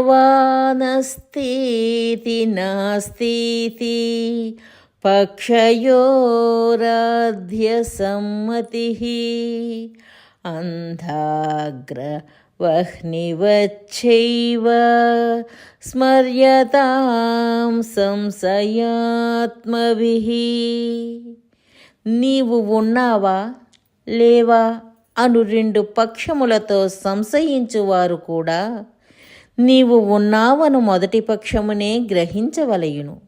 వానస్థితి నాస్తితి పక్షయోరాధ్య సమ్మతి అంధాగ్ర వహ్నివచ్చైవ స్మర్యతాం సంశయాత్మభిః నీవు ఉన్నావా? లేవా? అను రెండు పక్షములతో సంశయించువారు కూడా నీవు ఉన్నావను మొదటి పక్షమునే గ్రహించవలయును.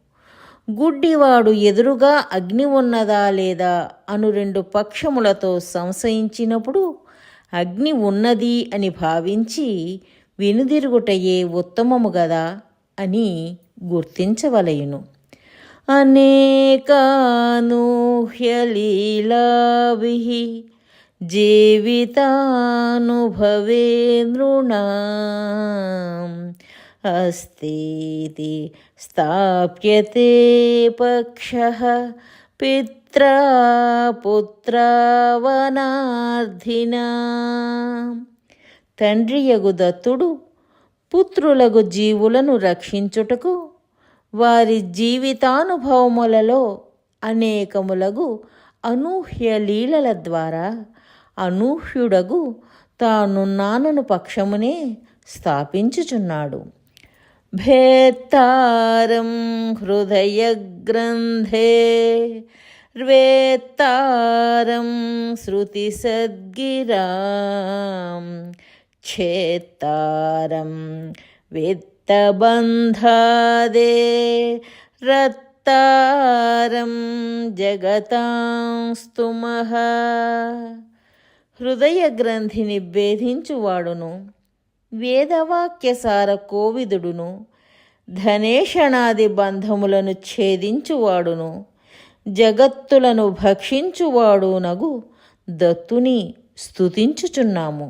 గుడ్డివాడు ఎదురుగా అగ్ని ఉన్నదా లేదా అను రెండు పక్షములతో సంశయించినప్పుడు అగ్ని ఉన్నది అని భావించి వెనుదిరుగుటయే ఉత్తమము గదా అని గుర్తించవలయును. అనేకానూహ్యలీలాభి జీవితానుభవే నృణా అస్తితి స్థాప్యతే పక్ష పిత్రా పుత్రావనార్థినా తండ్రియగు దత్తుడు పుత్రులగు జీవులను రక్షించుటకు వారి జీవితానుభవములలో అనేకములగు అనూహ్య లీలల ద్వారా అనూహ్యుడగు తానున్నానను పక్షమునే స్థాపించుచున్నాడు. భేత్తారం హృదయగ్రంథే ర్వేత్తారం శృతిసద్గిరాం క్షేత్తారం విత్తబంధాదే రత్తారం జగతాం స్తుమః హృదయ గ్రంథిని భేదించువాడును వేదవాక్యసార కోవిదుడును ధనేషణాది బంధములను ఛేదించువాడును. జగత్తులను భక్షించువాడునగు దత్తుని స్తుతించుచున్నాము.